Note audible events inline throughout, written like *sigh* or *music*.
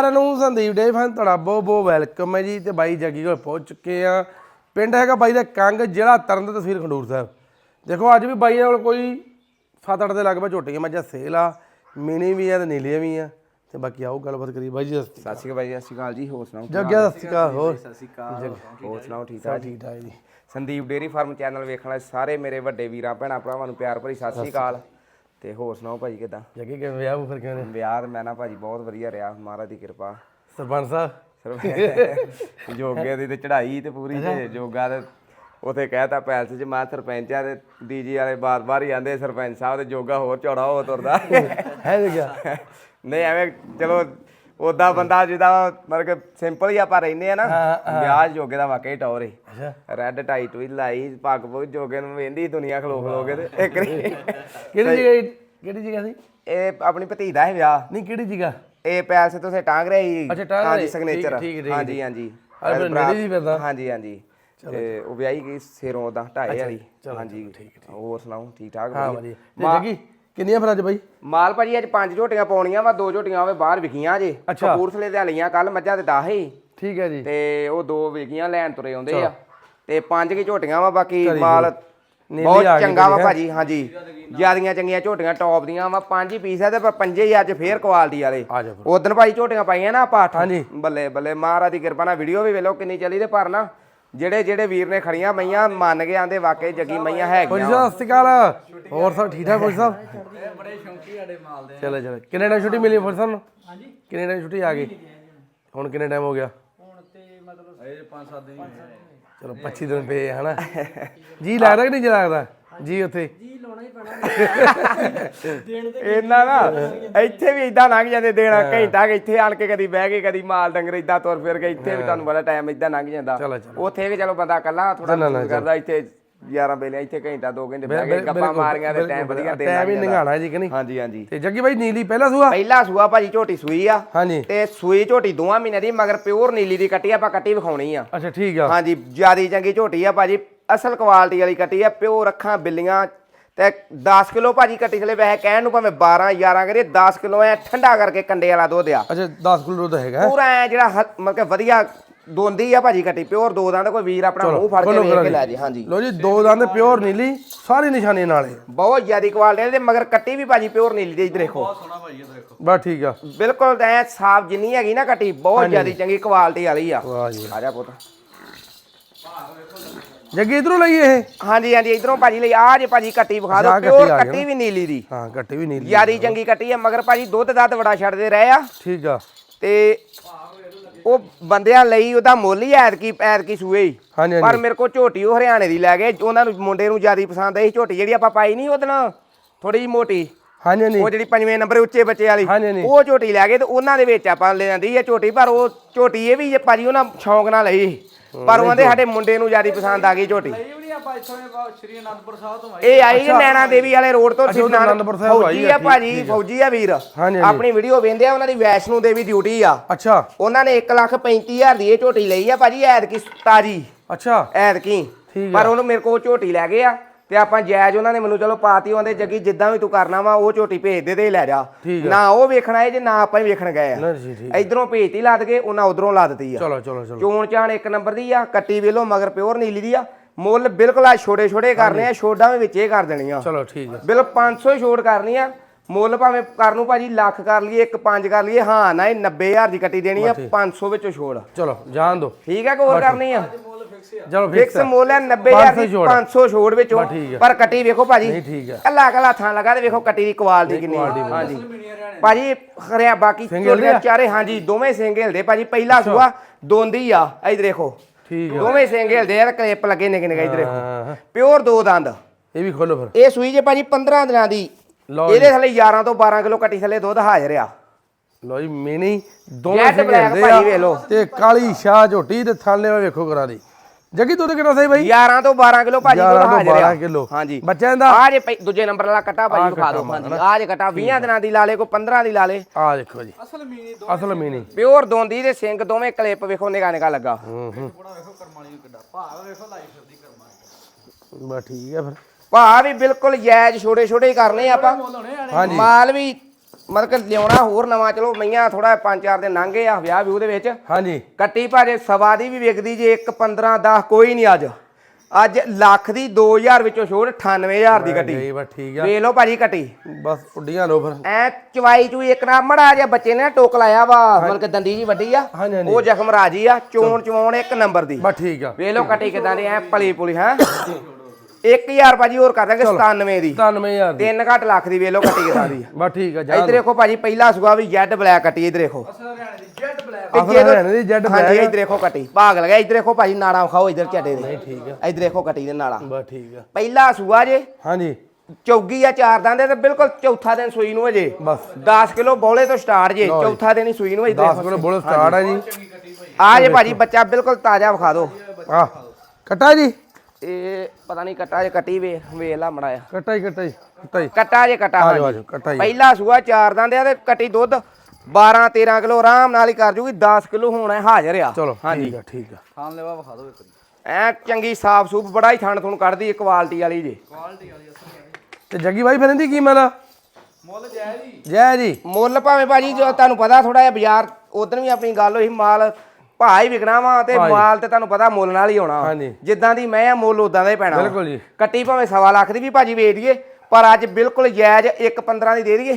ਸਾਰਿਆਂ ਨੂੰ ਸੰਦੀਪ ਡੇ ਫਨ ਤੁਹਾਡਾ ਬਹੁਤ ਬਹੁਤ ਵੈਲਕਮ ਹੈ ਜੀ ਤੇ ਬਾਈ ਜੱਗੀ ਕੋਲ ਪਹੁੰਚ ਚੁੱਕੇ ਆ ਪਿੰਡ ਹੈਗਾ ਬਾਈ ਦਾ ਕੰਗ ਜ਼ਿਲ੍ਹਾ ਤਰਨ ਦਾ ਤਹਿਸੀਲ ਖੰਡੂਰ ਸਾਹਿਬ। ਦੇਖੋ ਅੱਜ ਵੀ ਬਾਈ ਕੋਲ ਕੋਈ 7-8 ਦੇ ਲਗਭਗ ਝੋਟੀਆਂ ਮੱਝਾਂ ਸੇਲ ਆ ਮਿਨੀ ਵੀ ਆ ਤੇ ਨੀਲੀਆਂ ਵੀ ਆ। ਤੇ ਬਾਕੀ ਆਓ ਗੱਲਬਾਤ ਕਰੀ ਬਾਈ ਜੀ ਸਤਿ ਸ਼੍ਰੀ ਅਕਾਲ। ਬਾਈ ਸਤਿ ਸ਼੍ਰੀ ਅਕਾਲ ਜੀ ਹੋਰ ਸੁਣਾਓ ਜੱਗਿਆ ਸਤਿ ਸ਼੍ਰੀ ਅਕਾਲ ਹੋਰ? ਸਤਿ ਸ਼੍ਰੀ ਅਕਾਲ ਹੋਰ ਸੁਣਾਓ ਠੀਕ ਸਭ ਠਾਕ ਠੀਕ ਠਾਕ ਜੀ। ਸੰਦੀਪ ਡੇਰੀ ਫਾਰਮ ਚੈਨਲ ਵੇਖਣ ਵਾਲੇ ਸਾਰੇ ਮੇਰੇ ਵੱਡੇ ਵੀਰਾਂ ਭੈਣਾਂ ਭਰਾਵਾਂ ਨੂੰ ਪਿਆਰ ਭਰੀ ਸਤਿ ਸ਼੍ਰੀ ਅਕਾਲ। ਤੇ ਹੋਰ ਸੁਣਾਓ ਭਾਜੀ ਕਿਦਾਂ? ਜੱਗੀ ਕਿਵੇਂ ਵਿਆਹ ਉਹ ਫਿਰ ਕਿਵੇਂ ਨੇ? ਵਿਆਹ ਮੈਂ ਨਾ ਭਾਜੀ ਬਹੁਤ ਵਧੀਆ ਰਿਹਾ ਮਹਾਰਾਜ ਦੀ ਕਿਰਪਾ। ਸਰਪੰਚ ਸਾਹਿਬ? ਸਿਰਫ ਜੋਗੇ ਦੀ ਤੇ ਚੜ੍ਹਾਈ ਤੇ ਪੂਰੀ ਤੇ ਜੋਗਾ ਤੇ ਉਥੇ ਕਹਿਤਾ ਪੈਲਸ ਚ ਮੈਂ ਸਰਪੰਚ ਆ ਤੇ ਡੀਜੀ ਵਾਲੇ ਬਾਰ-ਬਾਰ ਹੀ ਆਂਦੇ ਸਰਪੰਚ ਸਾਹਿਬ ਤੇ ਜੋਗਾ ਹੋਰ ਚੌੜਾ ਹੋ ਤੁਰਦਾ। ਹੈ ਜੀ ਗਿਆ ਨਹੀਂ ਐਵੇਂ ਚਲੋ ਉਦਾਂ ਬੰਦਾ ਜਿਹਦਾ ਮਤਲਬ ਕਿ ਸਿੰਪਲ ਹੀ ਆਪਾਂ ਰਹਿੰਦੇ ਆ ਨਾ ਵਿਆਹ ਜੋਗੇ ਦਾ ਵਾਕਈ ਟੌਰ ਅੱਛਾ। ਰੈੱਡ ਟਾਈਟ ਵੀ ਲਾਈ ਪੱਗ ਪੁੱਗ ਜੋਗੇ ਨੂੰ ਵੇਂਦੀ ਦੁਨੀਆ ਖਲੋ ਖਲੋ ਕੇ ਤੇ ਇੱਕ ਰੀ- ਕਿਹੜੀ ਜਗ੍ਹਾ ਕਿਹੜੀ ਜਗ੍ਹਾ ਸੀ? ਇਹ ਆਪਣੀ ਭਤੀ ਦਾ ਹੈ ਵਿਆਹ। ਨਹੀਂ ਕਿਹੜੀ ਜਗ੍ਹਾ? ਇਹ ਪੈਲਸ ਤੋਂ ਸੇ ਟਾਂਗ ਰਿਹਾ ਅੱਛਾ, ਟਾਂਗ ਰਹੇ। ਸਿਗਨੇਚਰ ਠੀਕ, ਠੀਕ, ਠੀਕ, ਹਾਂਜੀ ਹਾਂਜੀ। ਅਰੇ ਨੇੜੇ। ਹਾਂਜੀ ਹਾਂਜੀ। ਤੇ ਉਹ ਵਿਆਹੀ ਗਈ ਸਿਰੋਂ ਦਾ ਢਾਏ ਵਾਲੀ। ਹਾਂਜੀ। ਹੋਰ ਸੁਣਾਓ ਠੀਕ ਠਾਕ ਹਾਂ। ਵਧੀਆ? ਵਧੀਆ। ਤੇ ਜੱਗੀ? ਕਿੰਨੀਆਂ ਫਿਰ ਅੱਜ ਬਾਈ? ਮਾਲ ਭਾਜੀ ਅੱਜ ਪੰਜ ਝੋਟੀਆਂ ਪਾਉਣੀਆਂ ਵਾ ਦੋ ਝੋਟੀਆਂ ਹੋਵੇ ਬਾਹਰ ਵਿਕੀਆਂ ਜੇ। ਅੱਛਾ। ਕਪੂਰਥਲੇ ਦੇ ਲਈਆਂ ਕੱਲ ਮੱਝਾਂ ਤੇ 10 ਹੀ ਠੀਕ ਹੈ ਜੀ। ਤੇ ਉਹ ਦੋ ਵਿਕੀਆਂ ਲੈਣ ਤੁਰੇ ਆਉਂਦੇ ਆ। ਤੇ ਪੰਜ ਕੀ ਝੋਟੀਆਂ ਵਾ ਬਾਕੀ ਘਰੀ ਮਾਲ ਨੀਲੀ ਬਹੁਤ ਆ ਗਈ ਚੰਗਾ ਵਾ ਘਰੀ, ਹੈਂ? ਭਾਜੀ ਹਾਂਜੀ। ਜਿਆਦੀਆਂ ਚੰਗੀਆਂ ਝੋਟੀਆਂ ਟੌਪ ਦੀਆਂ ਵਾ ਪੰਜ ਹੀ ਪੀਸ ਆ ਤੇ ਪਰ ਪੰਜੇ ਹੀ ਅੱਜ ਫੇਰ ਕੁਆਲਿਟੀ ਵਾਲੇ। ਆ ਜਾ ਫਿਰ। ਉਦੋਂ ਭਾਜੀ ਝੋਟੀਆਂ ਪਾਈਆਂ ਨਾ ਆਪਾਂ ਅੱਠ। ਹਾਂਜੀ। ਬੱਲੇ ਬੱਲੇ ਮਹਾਰਾਜ ਦੀ ਕਿਰਪਾ ਨਾਲ ਵੀਡੀਓ ਵੀ ਵੇਲੋ ਕਿੰਨੀ ਚੱਲੀ ਤੇ ਪਰ ਨਾ ਜਿਹੜੇ ਜਿਹੜੇ ਵੀਰ ਨੇ ਖੜੀਆਂ ਮਈਆਂ ਮੰਨ ਕੇ ਆਂਦੇ ਵਾਕਈ ਜੱਗੀ ਮਈਆਂ ਫੌਜੀ ਹੈਗੀਆਂ ਸਾਹਿਬ ਸਤਿ ਸ਼੍ਰੀ ਅਕਾਲ। ਹੋਰ ਸਭ ਠੀਕ ਠਾਕ ਫੌਜੀ ਸਾਹਿਬ ਬੜੇ ਸ਼ੌਂਕੀ ਸਾਡੇ ਮਾਲ ਦੇ ਚਲੋ ਚਲੋ। ਕਿੰਨੇ ਟਾਈਮ ਛੁੱਟੀ ਮਿਲੀ ਫੌਜੀ ਸਾਹਿਬ ਨੂੰ ਹਾਂਜੀ। ਕਿੰਨੇ ਟਾਈਮ ਛੁੱਟੀ ਆ ਗਈ? ਹੁਣ ਕਿੰਨੇ ਟਾਈਮ ਹੋ ਗਿਆ? ਹੁਣ ਤੇ ਮਤਲਬ ਇਹ 5-7 ਦਿਨ ਚਲੋ 25 ਦਿਨ ਪਏ ਆ, ਹਨਾ। ਜੀ ਲੱਗਦਾ ਕਿ ਨਹੀਂ ਜੀ ਲੱਗਦਾ? ਜੀ ਉੱਥੇ। ਇਹਨਾਂ ਨਾ ਇੱਥੇ ਵੀ ਇਦਾਂ ਲੰਘ ਜਾਂਦੇ ਦੇਣਾ ਘੰਟਾ ਕਿ ਇੱਥੇ ਆਣ ਕੇ ਕਦੀ ਬਹਿ ਕੇ ਕਦੀ ਮਾਲ ਡੰਗਰ ਇਦਾਂ ਤੁਰ ਫਿਰ ਕੇ ਇੱਥੇ ਵੀ ਤੁਹਾਨੂੰ ਬੜਾ ਟਾਈਮ ਇਦਾਂ ਲੰਘ ਜਾਂਦਾ। ਚਲੋ, ਚਲੋ। ਉੱਥੇ ਵੀ ਚਲੋ ਬੰਦਾ ਇਕੱਲਾ ਥੋੜਾ ਮਹਿਸੂਸ ਕਰਦਾ ਇੱਥੇ 11 ਵੇਲੇ ਇੱਥੇ ਘੰਟਾ 2 ਘੰਟੇ ਬਹਿ ਕੇ ਗੱਪਾਂ ਮਾਰੀਆਂ ਤੇ ਟਾਈਮ ਵਧੀਆ ਦੇ ਟਾਈਮ ਹੀ ਨਿਗਾਣਾ ਜੀ ਕਿ ਨਹੀਂ? ਹਾਂਜੀ ਹਾਂਜੀ। ਤੇ ਜੱਗੀ ਬਾਈ ਨੀਲੀ ਪਹਿਲਾ ਸੂਆ? ਪਹਿਲਾ ਸੂਆ ਭਾਜੀ ਝੋਟੀ ਸੂਈ ਆ। ਹਾਂਜੀ। ਤੇ ਸੂਈ ਝੋਟੀ ਦੋਵਾਂ ਮਹੀਨੇ ਦੀ ਮਗਰ ਪਿਓਰ ਨੀਲੀ ਦੀ ਕੱਟੀ ਆਪਾਂ ਕੱਟੀ ਵਿਖਾਉਣੀ ਆ। ਅੱਛਾ ਠੀਕ ਆ। ਹਾਂਜੀ ਜਿਆਦੀ ਚੰਗੀ ਝੋਟੀ ਆ ਭਾਜੀ ਅਸਲ ਕੁਆਲਿਟੀ ਵਾਲੀ ਕੱਟੀ ਆ ਪਿਓਰ ਅੱਖਾਂ ਬਿੱਲੀਆਂ ਤੇ 10 ਕਿਲੋ ਭਾਜੀ ਕੱਟੀ ਥਲੇ ਵੈਸੇ ਕਹਿਣ ਨੂੰ ਭਾਵੇਂ 12 11 ਕਰੀਏ 10 ਕਿਲੋ ਐ ਠੰਡਾ ਕਰਕੇ ਕੰਡੇ ਵਾਲਾ ਦੁੱਧ ਆ। ਅੱਛਾ 10 ਕਿਲੋ ਦੁੱਧ ਹੈਗਾ। ਪੂਰਾ ਐ ਜਿਹੜਾ ਮਤਲਬ ਕਿ ਵਧੀਆ ਦੋਂਦੀ ਆ ਭਾਜੀ ਕੱਟੀ ਪਿਓਰ ਦੋ ਦੰਦ ਕੋਈ ਵੀਰ ਆਪਣਾ ਮੂੰਹ ਫੜ ਕੇ ਵੇਖ ਕਰਾ ਕੇ। ਲੈ ਜੇ ਹਾਂਜੀ। ਲੋ ਜੀ ਦੋ ਦੰਦ ਪਿਓਰ ਨੀਲੀ ਸਾਰੀ ਨਿਸ਼ਾਨੀ ਨਾਲੇ ਬਹੁਤ ਜਿਆਦੀ ਕੁਆਲਿਟੀ ਦੇ ਮਗਰ ਕੱਟੀ ਵੀ ਭਾਜੀ ਪਿਓਰ ਨੀਲੀ ਦੀ ਇੱਧਰ ਦੇਖੋ। ਬਸ ਠੀਕ ਆ। ਬਿਲਕੁਲ ਐ ਸਾਫ਼ ਜਿੰਨੀ ਹੈਗੀ ਨਾ ਕੱਟੀ ਬਹੁਤ ਜਿਆਦੀ ਚੰਗੀ ਕੁਆਲਿਟੀ ਵਾਲੀ ਆ। ਵਾਹ ਜੀ ਆ ਜਾ ਪੁੱਤ। ਜੱਗੀ ਇਧਰੋਂ ਲਈ ਇਹ? ਹਾਂਜੀ ਹਾਂਜੀ ਇਧਰੋਂ ਭਾਜੀ ਲਈ। ਆ ਜੇ ਭਾਜੀ ਕੱਟੀ ਵਿਖਾ ਦਿਓ ਕੱਟੀ ਪਿਓਰ ਆ ਗਈ ਕੱਟੀ ਵੀ ਨੀਲੀ ਦੀ। ਹਾਂ ਕੱਟੀ ਵੀ ਨੀਲੀ ਜਿਆਦੀ ਚੰਗੀ ਕੱਟੀ ਆ ਮਗਰ ਭਾਜੀ ਦੁੱਧ ਦੱਧ ਬੜਾ ਛੱਡਦੇ ਰਹੇ ਆ। ਠੀਕ ਆ। ਤੇ ਉਹ ਬੰਦਿਆਂ ਲਈ ਉਹਦਾ ਮੁੱਲ ਹੀ ਐਤਕੀ ਐਤਕੀ ਸੂਏ ਹੀ। ਹਾਂਜੀ ਪਰ ਮੇਰੇ ਕੋਲ ਝੋਟੀ ਉਹ ਹਰਿਆਣੇ ਦੀ ਲੈ ਗਏ। ਉਹਨਾਂ ਨੂੰ ਮੁੰਡੇ ਨੂੰ ਜਿਆਦੀ ਪਸੰਦ ਆਈ ਝੋਟੀ ਜਿਹੜੀ ਆਪਾਂ ਪਾਈ ਨਹੀਂ ਉਹਦੇ ਨਾਲ ਥੋੜੀ ਜਿਹੀ ਮੋਟੀ। ਹਾਂਜੀ ਹਾਂਜੀ। ਉਹ ਜਿਹੜੀ ਪੰਜਵੇਂ ਨੰਬਰ ਉੱਚੇ ਬੱਚੇ ਵਾਲੀ ਹਾਂਜੀ, ਹਾਂਜੀ। ਉਹ ਝੋਟੀ ਲੈ ਗਏ ਤੇ ਉਹਨਾਂ ਦੇ ਵਿੱਚ ਆਪਾਂ ਲੈ ਜਾਂਦੀ ਹੈ ਝੋਟੀ। ਪਰ ਉਹ ਝੋਟੀ ਇਹ ਵੀ ਜੇ ਭਾਜੀ ਉਹਨਾਂ ਸ਼ੌਂਕ ਨਾਲ ਲਈ। ਪਰ ਉਹਦੇ ਸਾਡੇ ਮੁੰਡੇ ਨੂੰ ਜਿਆਦੀ ਪਸੰਦ ਆ ਗਈ ਝੋਟੀ। ਇਹ ਆਈ ਜੀ ਨੈਣਾ ਦੇਵੀ ਵਾਲੇ ਰੋਡ ਤੋਂ ਅੱਛਾ, ਅਨੰਦਪੁਰ ਸਾਹਿਬ ਆਈ ਫੌਜੀ ਆ, ਆ ਭਾਜੀ। ਫੌਜੀ ਆ ਵੀਰ। ਹਾਂਜੀ। ਆਪਣੀ ਵੀਡੀਓ ਵੇਂਦੇ ਆ ਉਹਨਾਂ ਦੀ ਵੈਸ਼ਨੂ ਦੇਵੀ ਡਿਊਟੀ ਆ। ਅੱਛਾ। ਉਹਨਾਂ ਨੇ 1 ਲੱਖ 35000 ਦੀ ਇਹ ਝੋਟੀ ਲਈ ਆ ਭਾਜੀ ਐਤਕੀ ਤਾਜੀ। ਅੱਛਾ। ਐਤਕੀ। ਠੀਕ ਪਰ ਉਹਨੂੰ ਮੇਰੇ ਕੋਲ ਝੋਟੀ ਲੈ ਗਏ ਆ। ਤੇ ਆਪਾਂ ਜਾਇਜ਼ ਉਹਨਾਂ ਨੇ ਮੈਨੂੰ ਚਲੋ ਪਾਤੀ ਉਹਦੇ ਜੱਗੀ ਜਿੱਦਾਂ ਵੀ ਤੂੰ ਕਰਨਾ ਵਾ ਉਹ ਝੋਟੀ ਭੇਜ ਦੇ ਤੇ ਲੈ ਜਾ। ਨਾ ਉਹ ਵੇਖਣਾ ਹੈ ਜੇ ਨਾ ਆਪਾਂ ਹੀ ਵੇਖਣ ਗਏ ਆ। ਇਧਰੋਂ ਭੇਜਤੀ ਲੱਦ ਕੇ ਉਹਨਾਂ ਉਧਰੋਂ ਲਾ ਦਿੱਤੀ ਆ। ਚਲੋ ਚਲੋ ਚਲੋ। ਚੋਣ ਚਾਣ ਇੱਕ ਨੰਬਰ ਦੀ ਆ ਕੱਟੀ ਵੇਲੋ ਮਗਰ ਪਿਓਰ ਨੀਲੀ ਦੀ ਆ। ਮੁੱਲ ਬਿਲਕੁਲ ਆ ਛੋਟੇ ਛੋਟੇ ਕਰਨੇ ਆ ਛੋਡਾਂ ਵਿੱਚੇ ਕਰ ਦੇਣੀਆਂ ਚਲੋ ਠੀਕ ਆ। ਬਿਲ 500 ਹੀ ਛੋੜ ਕਰਨੀ ਆ। ਮੁੱਲ ਭਾਵੇਂ ਕਰ ਨੂੰ ਭਾਜੀ ਲੱਖ ਕਰ ਲਈਏ ਇੱਕ ਪੰਜ ਕਰ ਲਈਏ ਹਾਂ ਨਾ ਇਹ 90000 ਦੀ ਕੱਟੀ ਦੇਣੀ ਆ 500 ਵਿੱਚੋਂ ਛੋੜ ਚਲੋ ਜਾਣ ਦੋ। ਠੀਕ ਹੈ ਕਿ ਹੋਰ ਕਰਨੀ ਆ? ਚਲੋ ਫਿਕਸ ਫਿਕਸ ਮੁੱਲ ਹੈ 90000 ਦੀ 500 ਛੋੜ। 500 ਛੋੜ ਵਿੱਚੋਂ ਹੈ। ਪਰ ਕੱਟੀ ਵੇਖੋ ਭਾਜੀ। ਨਹੀਂ ਠੀਕ ਹੈ ਕੱਲਾ ਕੱਲਾ ਥਾਂ ਲਗਾ ਤੇ ਵੇਖੋ ਕੱਟੀ ਦੀ ਕੁਆਲਿਟੀ ਕਿੰਨੀ ਹੈ। ਹਾਂਜੀ। ਭਾਜੀ ਖਰਿਆ ਬਾਕੀ ਸਿੰਘ ਝੋਲੀਆਂ ਹਿਲਦੇ ਆ? ਚਾਰੇ ਹਾਂਜੀ ਦੋਵੇਂ ਸਿੰਘ ਹਿਲਦੇ ਭਾਜੀ। ਪਹਿਲਾ ਸੂਆ ਦੋਂਦੀ ਆ ਇਧਰ ਦੇਖੋ। ਠੀਕ ਆ। ਦੋਵੇਂ ਸਿੰਘ ਹਿਲਦੇ ਆ ਕਲਿੱਪ ਲੱਗੇ ਨਿਕ ਨਿਕ ਇਧਰ ਦੇਖੋ। ਹਾਂ, ਪਿਓਰ ਦੋ ਦੰਦ। ਇਹ ਵੀ ਖੋਲੋ ਫਿਰ। ਇਹ ਸੂਈ ਜੇ ਭਾਜੀ 15 ਦਿਨਾਂ ਦੀ। ਇਹਦੇ ਥੱਲੇ 11 ਤੋਂ 12 ਕਿਲੋ ਕੱਟੀ ਥੱਲੇ ਦੁੱਧ ਹਾਜ਼ਰ ਆ। ਲੋ ਜੀ ਮਿਨੀ ਦੋਵੇਂ ਭਾਜੀ ਆ। ਤੇ ਕਾਲੀ ਸ਼ਾਹ ਝੋਟੀ ਤੇ ਥਾਲੇ ਵੇਖੋ ਕਰਾ ਦੀ। ਜੱਗੀ ਦੁੱਧ ਕਿੰਨਾ ਸਹੀ ਬਾਈ? 11 ਤੋਂ 12 ਕਿਲੋ ਭਾਜੀ 11 ਦੁੱਧ ਤੋਂ ਹਾਜ਼ਰ ਆ। 12 ਕਿਲੋ। ਹਾਂਜੀ। ਬੱਚਿਆਂ ਦਾ ਆ ਜੇ ਦੂਜੇ ਨੰਬਰ ਵਾਲਾ ਕੱਟਾ ਭਾਜੀ ਵਿਖਾ ਦਿਓ। ਹਾਂਜੀ ਆ ਜੇ ਕੱਟਾ 20 ਦਿਨਾਂ ਦੀ ਲਾ ਲੇ ਕੋ 15 ਦੀ ਲਾ ਲੇ ਆ ਦੇਖੋ ਜੀ। ਅਸਲ ਮੀਨੀ ਅਸਲ ਮੀਨੀ ਪਿਓਰ ਦੋਂਦੀ ਦੇ ਸਿੰਘ ਦੋਵੇਂ ਕਲਿੱਪ ਵੇਖੋ ਨਿਗਾ ਨਿਗਾ ਲੱਗਾ। ਹੂੰ ਹੂੰ। ਬਸ ਠੀਕ ਹੈ ਫਿਰ। ਭਾ ਵੀ ਬਿਲਕੁਲ ਜਾਇਜ਼ ਛੋਟੇ ਛੋਟੇ ਹੀ ਕਰਨੇ ਆਪਾਂ। ਹਾਂਜੀ। ਮਾਲ ਵੀ ਮਤਲਬ ਕਿ ਲਿਆਉਣਾ ਹੋਰ ਨਵਾਂ ਚਲੋ ਮਈਆਂ ਥੋੜਾ ਪੰਜ ਚਾਰ ਦਿਨ ਲੰਘੇ ਆ ਵਿਆਹ ਵਿਊ ਦੇ ਵਿੱਚ। ਹਾਂਜੀ। ਕੱਟੀ ਭਾਜੇ ਸਵਾ ਦੀ ਵੀ ਵਿਕਦੀ ਜੇ 1 15 10 ਕੋਈ ਨਹੀਂ ਅੱਜ। ਅੱਜ ਲੱਖ ਦੀ 2000 ਵਿੱਚੋਂ ਛੋੜ 98000 ਦੀ ਕੱਟੀ। ਗਈ ਬਸ ਠੀਕ ਆ। ਵੇਖ ਲਓ ਭਾਜੀ ਕੱਟੀ। ਬਸ ਉੱਡੀਆਂ ਲੋ ਫਿਰ। ਐ ਚਵਾਈ ਚੂਈ ਇੱਕ ਨਾ ਮੜਾ ਜਿਹਾ ਬੱਚੇ ਨੇ ਟੋਕ ਲਾਇਆ ਵਾ ਮਤਲਬ ਕਿ ਦੰਦੀ ਜੀ ਵੱਡੀ ਆ। ਉਹ ਜ਼ਖਮ ਰਾਜੀ ਆ ਚੋਣ ਚਵਾਉਣ ਇੱਕ ਨੰਬਰ ਦੀ। ਬਸ ਠੀਕ ਆ। ਵੇਖ ਲਓ ਕੱਟੀ ਕਿਦਾਂ ਦੀ ਐ ਪਲੀ ਪੁਲੀ ਹੈ? *coughs* 1000 ਭਾਜੀ ਹੋਰ ਕਰ ਦਾਂਗੇ 97 ਦੀ। 97000 ਦੀ। ਤਿੰਨ ਘੱਟ ਲੱਖ ਦੀ ਵੇਖ ਲਓ ਕੱਟੀ ਕਿਦਾਂ ਦੀ ਬਸ ਠੀਕ ਆ ਜਾ ਇੱਧਰ ਦੇਖੋ ਭਾਜੀ ਪਹਿਲਾ ਸੁਗਾ ਵੀ ਜੈਡ ਬਲੈਕ ਕੱਟੀ ਇੱਧਰ ਦੇਖੋ। ਅਸਲ ਹਰਿਆਣੇ ਦੀ ਜੈਡ ਹਾਂਜੀ ਬਲੈਕ ਇੱਧਰ ਦੇਖੋ ਕੱਟੀ ਭਾਗ ਲਗਾ ਇੱਧਰ ਦੇਖੋ ਭਾਜੀ ਨਾੜਾਂ ਖਾਓ ਇੱਧਰ ਝੱਡੇ ਦੇ। ਠੀਕ ਆ। ਇੱਧਰ ਦੇਖੋ ਕੱਟੀ ਦੇ ਨਾੜਾਂ। ਬਸ ਠੀਕ ਆ। ਪਹਿਲਾ ਸੂਆ ਜੇ ਹਾਂਜੀ। ਚੌਗੀ ਆ ਚਾਰ ਦੰਦ ਤੇ ਬਿਲਕੁਲ ਚੌਥਾ ਦਿਨ ਸੂਈ ਨੂੰ ਅਜੇ ਬਸ। 10 ਕਿਲੋ ਬੋਲੇ ਤੋਂ ਸਟਾਰਟ ਜੇ। ਚੌਥਾ ਦਿਨ ਹੀ ਸੂਈ ਨੂੰ ਇੱਧਰ 10 ਕਿਲੋ ਬੋਲ ਸਟਾਰਟ ਆ ਜੀ। ਆ ਜੇ ਭਾਜੀ ਬੱਚਾ ਬਿਲਕੁਲ ਤਾਜ਼ਾ ਵਿਖਾ ਦਿਓ। ਆ ਕਟਾ ਜੀ। ਇਹ ਪਤਾ ਨਹੀਂ ਕੱਟਾ ਜੇ ਕੱਟੀ ਵੇ ਵੇਖ ਲਾ ਮੜਾ ਆ ਕਟਾ ਹੀ ਕਟਾ ਹੀ ਕਟਾ ਹੀ। ਕੱਟਾ ਜੇ ਕੱਟਾ ਆ ਜਾਓ, ਆ ਹਾਂਜੀ। ਜਾਓ, ਕੱਟਾ ਹੀ। ਪਹਿਲਾ ਸੂਆ ਚਾਰ ਦੰਦ ਆ ਤੇ ਕੱਟੀ ਦੁੱਧ। 12 13 ਕਿਲੋ ਆਰਾਮ ਨਾਲ ਹੀ ਕਰ ਜੂਗੀ 10 ਕਿਲੋ ਹੋਣਾ ਹਾਜ਼ਰ ਆ। ਚਲੋ ਹਾਂਜੀ ਠੀਕ ਆ ਠੀਕ ਆ। ਖਾਣ ਲੈਵਾ ਵਿਖਾ ਦਿਓ ਇੱਕ ਐ ਚੰਗੀ ਸਾਫ਼ ਸੂਪ ਬੜਾ ਹੀ ਥਣ ਥੁਣ ਕੱਢਦੀ ਕੁਆਲਿਟੀ ਵਾਲੀ ਜੀ। ਤੇ ਜੱਗੀ ਬਾਈ ਫਿਰ ਇਹਦੀ ਕੀਮਤ ਆ ਮੁੱਲ ਜਾਇਜ਼ ਹੀ ਜੈ ਜੀ। ਮੁੱਲ ਭਾਵੇਂ ਭਾਜੀ ਜੋ ਤੁਹਾਨੂੰ ਪਤਾ ਥੋੜਾ ਜਿਹਾ ਬਾਜ਼ਾਰ ਉਦੋਂ ਵੀ ਆਪਣੀ ਗੱਲ ਹੋਈ ਮਾਲ ਭਾਅ ਹੀ ਵਿਕਣਾ ਵਾ ਤੇ। ਮਾਲ ਤੇ ਤੁਹਾਨੂੰ ਪਤਾ ਮੁੱਲ ਨਾਲ ਹੀ ਹੋਣਾ ਹਾਂਜੀ। ਜਿੱਦਾਂ ਦੀ ਮੈਂ ਆ ਮੁੱਲ ਉਦਾਂ ਦਾ ਹੀ ਪੈਣਾ। ਬਿਲਕੁਲ ਜੀ। ਕੱਟੀ ਭਾਵੇਂ ਸਵਾ ਲੱਖ ਦੀ ਵੀ ਭਾਜੀ ਵੇਚ ਦਈਏ ਪਰ ਅੱਜ ਬਿਲਕੁਲ ਜਾਇਜ਼ 1 15 ਦੀ ਦੇ ਦਈਏ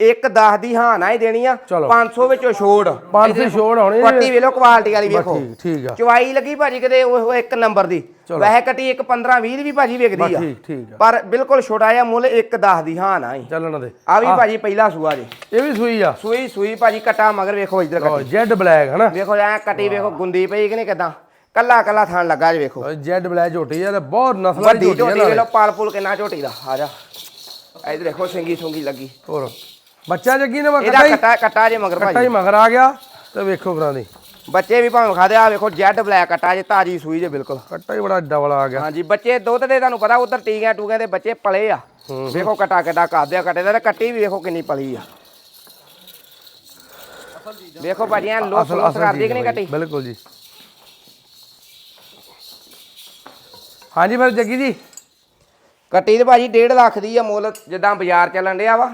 ਇੱਕ 10 ਦੀ ਹਾਂ ਨਾ ਹੀ ਦੇਣੀ ਆ। ਚਲੋ। 500 ਵਿੱਚੋਂ ਛੋੜ। 500 ਛੋੜ ਹੋਣੀ। ਕੱਟੀ ਵੇਲੋ ਕੁਆਲਿਟੀ ਵਾਲੀ ਬਸ ਵੇਖੋ ਠੀਕ ਠੀਕ ਆ। ਚਵਾਈ ਲੱਗੀ ਭਾਜੀ ਕਿਤੇ ਉਹ ਇੱਕ ਨੰਬਰ ਦੀ। ਵੈਸੇ ਕੱਟੀ ਇੱਕ 15 20 ਦੀ ਵੀ ਭਾਜੀ ਵਿਕਦੀ ਆ। ਠੀਕ ਠੀਕ ਆ। ਪਰ ਬਿਲਕੁਲ ਛੋਟਾ ਜਿਹਾ ਮੁੱਲ ਇੱਕ 10 ਦੀ ਹਾਂ ਨਾ ਹੀ। ਚੱਲਣ ਦੇ। ਆ ਵੀ ਭਾਜੀ ਪਹਿਲਾ ਸੂਆ ਜੀ। ਇਹ ਵੀ ਸੂਈ ਆ। ਸੂਈ ਸੂਈ ਭਾਜੀ ਕਟਾ ਮਗਰ ਵੇਖੋ ਇੱਧਰ ਕੱਟੀ ਜੈਡ ਬਲੈਕ ਹਨਾ। ਵੇਖੋ ਐ ਕੱਟੀ ਵੇਖੋ ਗੁੰਦੀ ਪਈ ਕਿ ਨਹੀਂ ਕਿਦਾਂ? ਕੱਲਾ ਕੱਲਾ ਥਣ ਲੱਗਾ ਜੀ ਵੇਖੋ। ਜੈਡ ਬਲੈਕ ਝੋਟੀ ਆ ਤੇ ਬਹੁਤ ਨਸਲਾਂ ਦੀ ਵੱਡੀ ਝੋਟੀ ਝੋਟੀ ਆ ਵੇਖ ਲਓ ਨਾਲੇ। ਪਾਲ ਪੂਲ ਕਿੰਨਾ ਝੋਟੀ ਦਾ। ਆ ਜਾ। ਇੱਧਰ ਦੇਖੋ ਸਿੰਗੀ ਸੁੰਗੀ ਲੱਗੀ। ਹੋਰ। ਬੱਚਾ ਜੱਗੀ ਨੇ ਮੈਂ ਇਹਦਾ ਕੱਟਾ ਕਟਾ ਜੇ ਮਗਰ ਕੱਟਾ ਹੀ ਭਾਜੀ ਮਗਰ ਆ ਗਿਆ ਤੇ ਵੇਖੋ ਭਰਾ ਦੀ। ਬੱਚੇ ਵੀ ਭਾਵੇਂ ਖਾ ਦੇ ਆ ਵੇਖੋ ਜੈਡ ਬਲੈਕ ਕਟਾ ਜੇ ਤਾਜੀ ਸੂਈ ਜੇ ਬਿਲਕੁਲ। ਕੱਟਾ ਹੀ ਬੜਾ ਡਬਲ ਆ ਗਿਆ। ਹਾਂਜੀ ਬੱਚੇ ਦੁੱਧ ਦੇ ਤੁਹਾਨੂੰ ਪਤਾ ਉਧਰ ਟੀਕਿਆਂ ਟੂਕਿਆਂ ਦੇ ਬੱਚੇ ਪਲੇ ਆ। ਵੇਖੋ ਕਟਾ ਕਟਾ ਕਰਦੇ ਆ ਕਟੇ ਦਾ ਤੇ ਕੱਟੀ ਵੀ ਵੇਖੋ ਕਿੰਨੀ ਪਲੀ ਆ। ਵੇਖੋ ਭਾਜੀ ਐ ਲੋਸ ਅਸਲ ਲੋਸ ਕਰਦੀ ਕਿ ਨਹੀਂ ਕੱਟੀ ਬਿਲਕੁਲ ਜੀ। ਹਾਂਜੀ ਫਿਰ ਜੱਗੀ ਜੀ। ਕੱਟੀ ਤੇ ਭਾਜੀ 1.5 ਲੱਖ ਦੀ ਆ ਮੁੱਲ ਜਿੱਦਾਂ ਬਾਜ਼ਾਰ ਚੱਲਣ ਡਿਆ ਵਾ।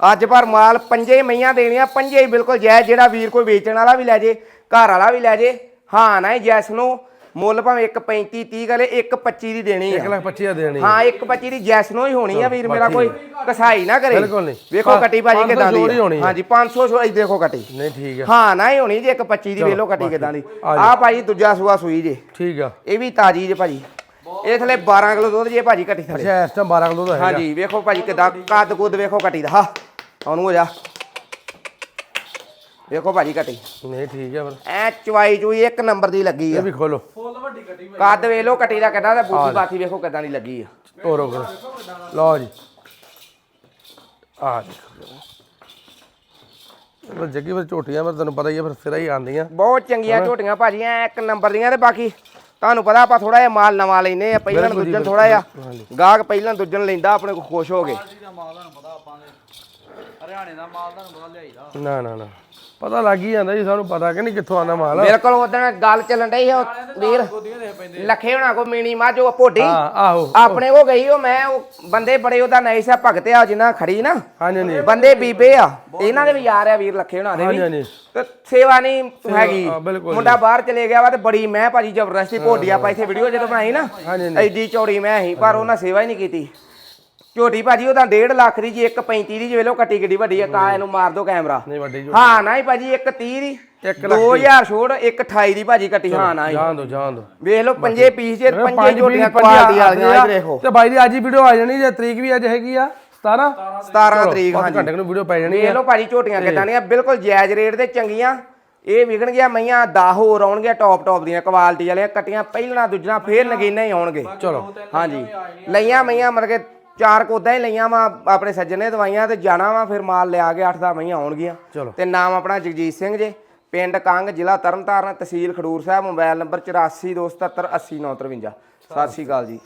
ਅੱਜ ਪਰ ਮਾਲ ਪੰਜੇ ਮਈਆਂ ਦੇਣੀਆਂ ਪੰਜੇ ਹੀ ਬਿਲਕੁਲ ਜਾਇਜ਼ ਜਿਹੜਾ ਵੀਰ ਕੋਈ ਵੇਚਣ ਵਾਲਾ ਵੀ ਲੈ ਜੇ ਘਰ ਵਾਲਾ ਵੀ ਲੈ ਜੇ। ਹਾਂ ਨਾ ਜੈਸ ਨੂੰ ਮੁੱਲ ਭਾਵੇਂ 1.35 30 ਕਲੇ 1.25 ਦੀ ਦੇਣੀ 1 ਆ ਲੱਖ 25 ਹਜ਼ਾਰ ਦੇਣੀ ਹਾਂ 1.25 ਦੀ ਜੈਸ ਨੂੰ ਹੀ ਹੋਣੀ ਆ ਵੀਰ ਮੇਰਾ ਕੋਈ ਕਸਾਈ ਨਾ ਕਰੇ। ਬਿਲਕੁਲ ਨਹੀਂ। ਵੇਖੋ ਕੱਟੀ ਭਾਜੀ ਕਿਦਾਂ ਦੀ। ਹਾਂਜੀ 500 ਛੋੜ ਇੱਧਰ ਦੇਖੋ ਕੱਟੀ। ਨਹੀਂ ਠੀਕ ਆ। ਹਾਂ ਨਾ ਹੀ ਹੋਣੀ ਜੀ 1.25 ਦੀ ਵੇਲੋ ਕੱਟੀ ਕਿਦਾਂ ਦੀ। ਆ ਭਾਜੀ ਦੂਜਾ ਸੂਆ ਸੂਈ ਜੇ। ਠੀਕ ਆ। ਇਹ ਵੀ ਤਾਜੀ ਜੇ ਭਾਜੀ। ਇਹ ਥਲੇ 12 ਕਿਲੋ ਦੁੱਧ ਜੇ ਭਾਜੀ ਕੱਟੀ ਥਲੇ। ਅੱਛਾ ਇਸ ਟਾਈਮ 12 ਕਿਲੋ ਦਾ ਹੈਗਾ। ਹਾਂਜੀ ਵੇਖੋ ਭਾਜੀ ਕਿਦਾਂ ਕੱਦ ਕੁੱਦ ਵੇਖੋ ਕੱਟੀ ਦਾ। ਹਾਂ ਉਹਨੂੰ ਹੋ ਜਾ। ਵੇਖੋ ਭਾਜੀ ਕੱਟੀ ਨਹੀਂ ਠੀਕ ਆ ਫਿਰ। ਐ ਚਵਾਈ ਚੂਈ ਇੱਕ ਨੰਬਰ ਦੀ ਲੱਗੀ ਇਹ ਆ ਵੀ ਖੋਲੋ। ਫੁੱਲ ਵੱਡੀ ਕੱਟੀ ਭਾਈ। ਕੱਦ ਵੇਖ ਲਓ ਕੱਟੀ ਦਾ ਕਿੱਦਾਂ ਤੇ ਬੂਟੀ ਬਾਥੀ ਵੇਖੋ ਕਿਦਾਂ ਦੀ ਲੱਗੀ ਆ। ਤੋਰੋ ਕਰੋ ਲਓ ਜੀ। ਆ ਦੇਖੋ। ਜੱਗੀ ਫਿਰ ਝੋਟੀਆਂ ਫਿਰ ਤੁਹਾਨੂੰ ਪਤਾ ਹੀ ਆ ਫਿਰ ਸਿਰਾ ਹੀ ਆਉਂਦੀਆਂ। ਬਹੁਤ ਚੰਗੀਆਂ ਝੋਟੀਆਂ ਭਾਜੀ ਐ ਇੱਕ ਨੰਬਰ ਦੀਆਂ ਤੇ ਬਾਕੀ ਤੁਹਾਨੂੰ ਪਤਾ ਆਪਾਂ ਥੋੜਾ ਜਿਹਾ ਮਾਲ ਨਵਾਂ ਲੈਨੇ ਆ ਪਹਿਲਾਂ ਬਿਲਕੁਲ। ਥੋੜਾ ਜਿਹਾ। ਗਾਹਕ ਪਹਿਲਾਂ ਦੂਜਨ ਲੈਂਦਾ ਆਪਣੇ ਕੋ ਖੁਸ਼ ਹੋ ਗਏ ਹਰਿਆਣੇ ਦਾ ਮਾਲ ਤੁਹਾਨੂੰ ਪਤਾ ਲਿਆਈਦਾ। ਨਾ ਨਾ ਨਾ। ਪਤਾ ਲੱਗ ਹੀ ਜਾਂਦਾ ਜੀ ਸਾਨੂੰ ਪਤਾ ਕਿ ਨਹੀਂ ਕਿੱਥੋਂ ਆਉਂਦਾ ਮਾਲ। ਬਿਲਕੁਲ ਉਦੋਂ ਗੱਲ ਚੱਲਣ ਡਈ ਉਹ ਵੀਰ ਗੋਦੀਆਂ ਦੇ ਪੈਂਦੇ ਲੱਖੇ ਹੋਣਾ ਕੋ ਮੀਣੀ ਮੱਝ ਉਹ ਭੋਡੀ। ਹਾਂ ਆਹੋ। ਆਪਣੇ ਕੋ ਗਈ ਉਹ ਮੈਂ ਉਹ ਬੰਦੇ ਬੜੇ ਉਹਦਾ ਨਾਈਸ ਆ ਭਗਤ ਆ ਜਿੰਨਾ ਖੜੀ ਨਾ। ਹਾਂਜੀ ਹਾਂਜੀ। ਬੰਦੇ ਬੀਬੇ ਆ। ਇਹਨਾਂ ਦੇ ਵੀ ਯਾਰ ਆ ਵੀਰ ਲੱਖੇ ਹੋਣਾ ਦੇ ਹਾਂਜੀ ਵੀ। ਹਾਂਜੀ ਤੇ ਸੇਵਾ ਨਹੀਂ ਹੈਗੀ। ਮੁੰਡਾ ਬਾਹਰ ਚਲੇ ਗਿਆ ਵਾ ਤੇ ਬੜੀ ਮੈਂ ਭਾਜੀ ਜ਼ਬਰਦਸਤੀ ਭੋਡੀ ਆਪਾਂ ਇੱਥੇ ਵੀਡੀਓ ਜਦੋਂ ਬਣਾਈ ਨਾ ਹਾਂਜੀ, ਹਾਂਜੀ। ਐਡੀ ਚੌੜੀ ਮੈਂ ਸੀ ਪਰ ਉਹਨਾਂ ਸੇਵਾ ਹੀ ਨਹੀਂ ਕੀਤੀ। ਝੋਟੀ ਭਾਜੀ ਉਹਦਾ 1.5 ਲੱਖ ਦੀ ਜੀ 1.35 ਦੀ ਜਿਵੇਂ ਲੋ ਕੱਟੀ ਕਿੱਡੀ ਵੱਡੀ ਆ ਕਾ ਇਹਨੂੰ ਮਾਰ ਦੋ ਕੈਮਰਾ। ਨਹੀਂ ਵੱਡੀ ਜੋ ਹਾਂ ਨਾ ਹੀ ਭਾਜੀ 1.30 ਦੀ ਇੱਕ ਲੱਖ ਦੀ। 2000 ਛੋੜ 1.28 ਦੀ ਭਾਜੀ ਕੱਟੀ ਹਾਂ ਨਾ ਹੀ। ਜਾਣ ਦੋ ਜਾਣ ਦੋ। ਵੇਖ ਲਓ ਪੰਜੇ ਪੀਸ ਜੇ ਪੰਜੇ ਝੋਟੀਆਂ ਕੁਆਲਿਟੀ ਇੱਧਰ ਦੇਖੋ। ਤੇ ਬਾਈ ਦੀ ਅੱਜ ਹੀ ਵੀਡੀਓ ਆ ਜਾਣੀ ਜੇ ਤਰੀਕ ਵੀ ਅੱਜ ਹੈਗੀ ਆ 17 17 ਤਰੀਕ ਹਾਂਜੀ। ਘੰਟੇ ਨੂੰ ਵੀਡੀਓ ਪੈ ਜਾਣੀ ਵੇਖ ਆ ਲਓ ਭਾਜੀ ਝੋਟੀਆਂ ਕਿਦਾਂ ਦੀਆਂ ਬਿਲਕੁਲ ਜਾਇਜ਼ ਰੇਟ ਤੇ ਚੰਗੀਆਂ। ਇਹ ਵਿਕਣਗੀਆਂ ਮਈਆਂ 10 ਹੋਰ ਆਉਣਗੀਆਂ ਟੌਪ ਟੌਪ ਦੀਆਂ ਕੁਆਲਿਟੀ ਵਾਲੀਆਂ ਕੱਟੀਆਂ ਪਹਿਲਣਾ ਦੂਜਣਾ ਫੇਰ ਨਗੀਨਾ ਹੀ ਆਉਣਗੇ। ਚਲੋ। ਹਾਂਜੀ। ਲਈਆਂ ਮਈਆਂ ਮਤਲਬ ਕਿ ਚਾਰ ਕੋਦਾਂ ਹੀ ਲਈਆਂ ਵਾ ਆਪਣੇ ਸੱਜਣੇ ਦਵਾਈਆਂ ਤੇ ਜਾਣਾ ਵਾ ਫਿਰ ਮਾਲ ਲਿਆ ਕੇ 8-10 ਮਈਆਂ ਆਉਣਗੀਆਂ। ਚਲੋ। ਤੇ ਨਾਮ ਆਪਣਾ ਜਗਜੀਤ ਸਿੰਘ ਜੇ ਪਿੰਡ ਕੰਗ ਜ਼ਿਲ੍ਹਾ ਤਰਨਤਾਰਨ ਤਹਿਸੀਲ ਖਡੂਰ ਸਾਹਿਬ ਮੋਬਾਈਲ ਨੰਬਰ 8427780953 ਸਤਿ ਸ਼੍ਰੀ ਅਕਾਲ ਜੀ।